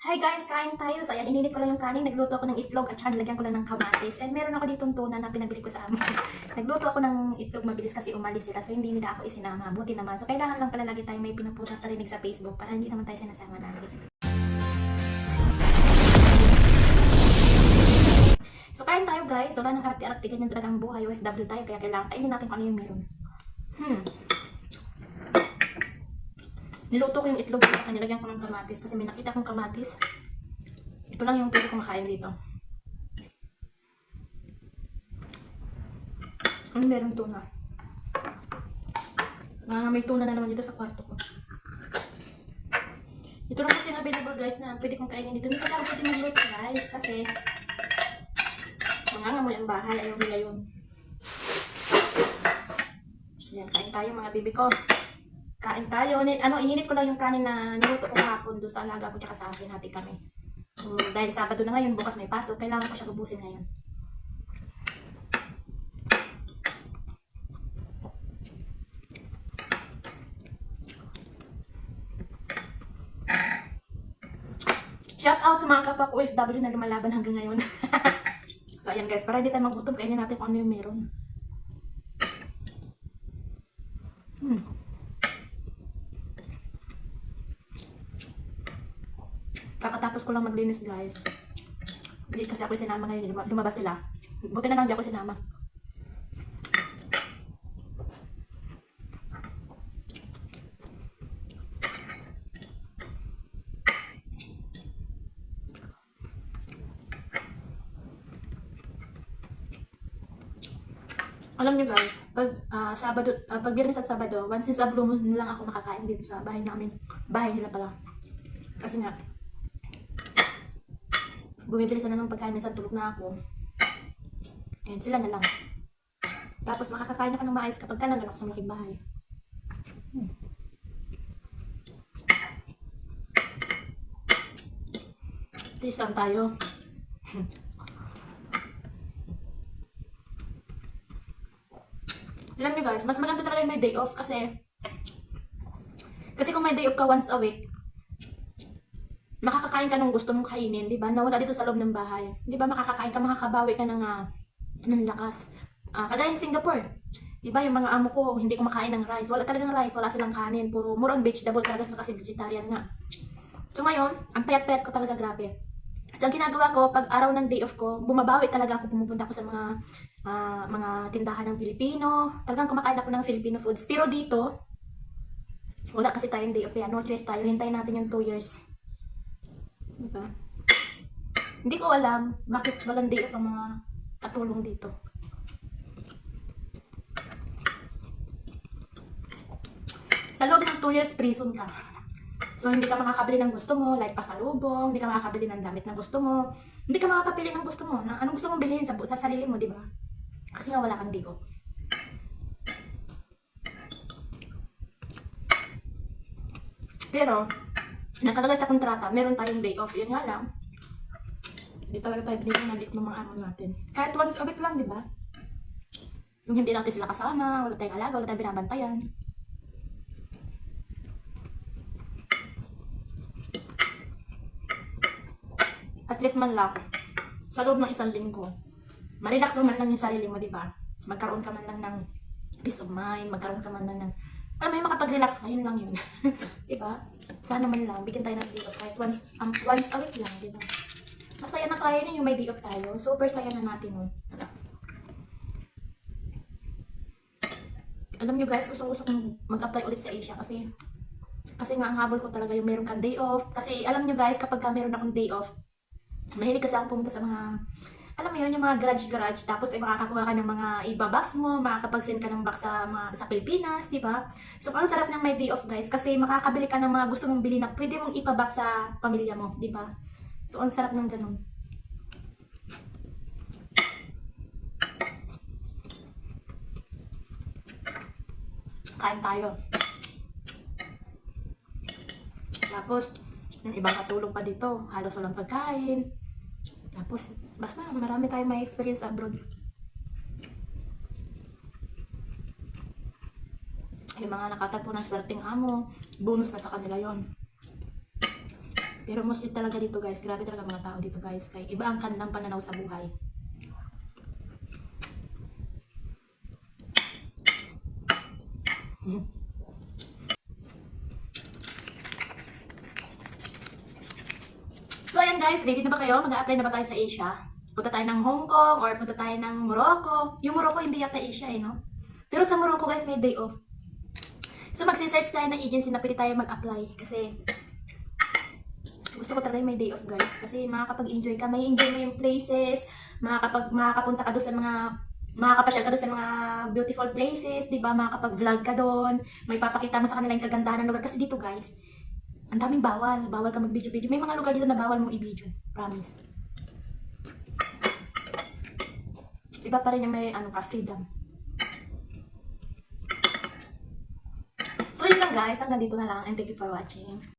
Hi guys, kain tayo. So ayan, ininit ko lang yung kanin. Nagluto ako ng itlog at saka nilagyan ko lang ng kamatis. And meron ako ditong tuna na pinabili ko sa amo. Nagluto ako ng itlog mabilis kasi umalis sila. So hindi nila ako isinama. Buti naman. So kailangan lang pala lagi tayo may pinapusa parinig sa Facebook para hindi naman tayo sinasama natin. So kain tayo guys. Wala nang karakter-arti ganyan talaga ang buhay. OFW tayo kaya kailangan kainin natin kung ano yung meron. Hmm. Niluto ko yung itlog sa kanya, lagyan ko ng kamatis kasi may nakita kong kamatis. Ito lang yung pwede ko makain dito. Ano meron tuna? Nga may tuna na naman dito sa kwarto ko. Ito lang kasi available guys na pwede kong kainin dito. Hindi kasi ako pwede magluto guys kasi mga ngamoy ang bahay. Ayaw nila yun. Yan, kain tayo mga bibi ko. Kain tayo. Ano, ininit ko lang yung kanin na niluto ko hapon doon sa alaga ko tsaka sa akin. Hati kami. So, dahil Sabado na ngayon, bukas may pasok, kailangan ko siya ubusin ngayon. Shout out sa mga kapwa ko OFW na lumalaban hanggang ngayon. so, ayan guys, para hindi tayo magutom, kainin natin kung ano yung meron. Hmm. Kakatapos ko lang maglinis, guys. Hindi kasi ako sinama ngayon. Luma- Lumabas sila. Buti na lang di ako sinama. Alam niyo guys, pag ah, Sabado, ah, pag Biyernes at Sabado, once in sa blue moon lang ako makakain dito sa bahay namin. Bahay nila pala. Kasi nga, bumibili sila ng pagkain minsan tulog na ako. And sila na lang. Tapos makakakain ako ng maayos kapag ka nandun ako sa malaking bahay. Hmm. Tis lang tayo. Alam niyo guys, mas maganda talaga yung may day off kasi kasi kung may day off ka once a week, makakakain ka ng gusto mong kainin, di ba? Nawala dito sa loob ng bahay. Di ba makakakain ka, makakabawi ka ng, ah, ng lakas. Ah, kagaya Singapore. Di ba yung mga amo ko, hindi kumakain ng rice. Wala talagang rice, wala silang kanin. Puro more on vegetable talaga sila kasi vegetarian nga. So ngayon, ang payat-payat ko talaga grabe. So ang ginagawa ko, pag araw ng day off ko, bumabawi talaga ako, pumupunta ako sa mga ah, mga tindahan ng Pilipino. Talagang kumakain ako ng Filipino foods. Pero dito, wala kasi tayong day off kaya no choice tayo. Hintayin natin yung 2 years. Diba? Hindi ko alam bakit walang off ang mga katulong dito. Sa loob ng 2 years, prison ka. So, hindi ka makakabili ng gusto mo, like pasalubong, hindi ka makakabili ng damit na gusto mo, hindi ka makakapili ng gusto mo, na anong gusto mong bilhin sa, sa sarili mo, di ba? Kasi nga wala kang off. Pero, nakalagay sa kontrata, meron tayong day off. Yun nga lang, hindi talaga tayo binigyan ng leave ng mga amo natin. Kahit once a week lang, di ba? Yung hindi natin sila kasama, wala tayong alaga, wala tayong binabantayan. At least man lang, sa loob ng isang linggo, marilax mo man lang yung sarili mo, di ba? Magkaroon ka man lang ng peace of mind, magkaroon ka man lang ng, alam mo makapag-relax ka, yun lang yun. di ba? Sana man lang, bigyan tayo ng day off kahit once, um, once a week lang, di ba? Masaya na tayo nun yung may day off tayo. Super saya na natin nun. Alam nyo guys, gusto-gusto kong mag-apply ulit sa Asia kasi kasi nga ang habol ko talaga yung meron kang day off. Kasi alam nyo guys, kapag ka meron akong day off, mahilig kasi ako pumunta sa mga alam mo yun, yung mga garage-garage, tapos ay makakakuha ka ng mga iba-box mo, makakapag-send ka ng box sa, mga, sa Pilipinas, di ba? So, ang sarap ng may day off, guys, kasi makakabili ka ng mga gusto mong bili na pwede mong ipa-box sa pamilya mo, di ba? So, ang sarap ng ganun. Kain tayo. Tapos, yung ibang katulong pa dito, halos walang pagkain. Tapos, basta marami tayong may experience abroad. Yung mga nakatagpo ng swerteng amo, bonus na sa kanila yon. Pero mostly talaga dito guys, grabe talaga mga tao dito guys. Kaya iba ang kanilang pananaw sa buhay. So guys, ready na ba kayo? Mag-a-apply na ba tayo sa Asia? Punta tayo ng Hong Kong or punta tayo ng Morocco. Yung Morocco hindi yata Asia eh, no? Pero sa Morocco guys, may day off. So magsisearch tayo ng agency na pwede tayo mag-apply. Kasi gusto ko talaga may day off guys. Kasi makakapag-enjoy ka. May enjoy mo yung places. Makakapag, makakapunta ka doon sa mga makakapasyal ka doon sa mga beautiful places, di ba? Makakapag-vlog ka doon. May papakita mo sa kanila yung kagandahan ng lugar. Kasi dito guys, ang daming bawal. Bawal ka mag-video-video. May mga lugar dito na bawal mong i-video. Promise. Iba pa rin yung may ano ka, freedom. So yun lang guys. Hanggang dito na lang. And thank you for watching.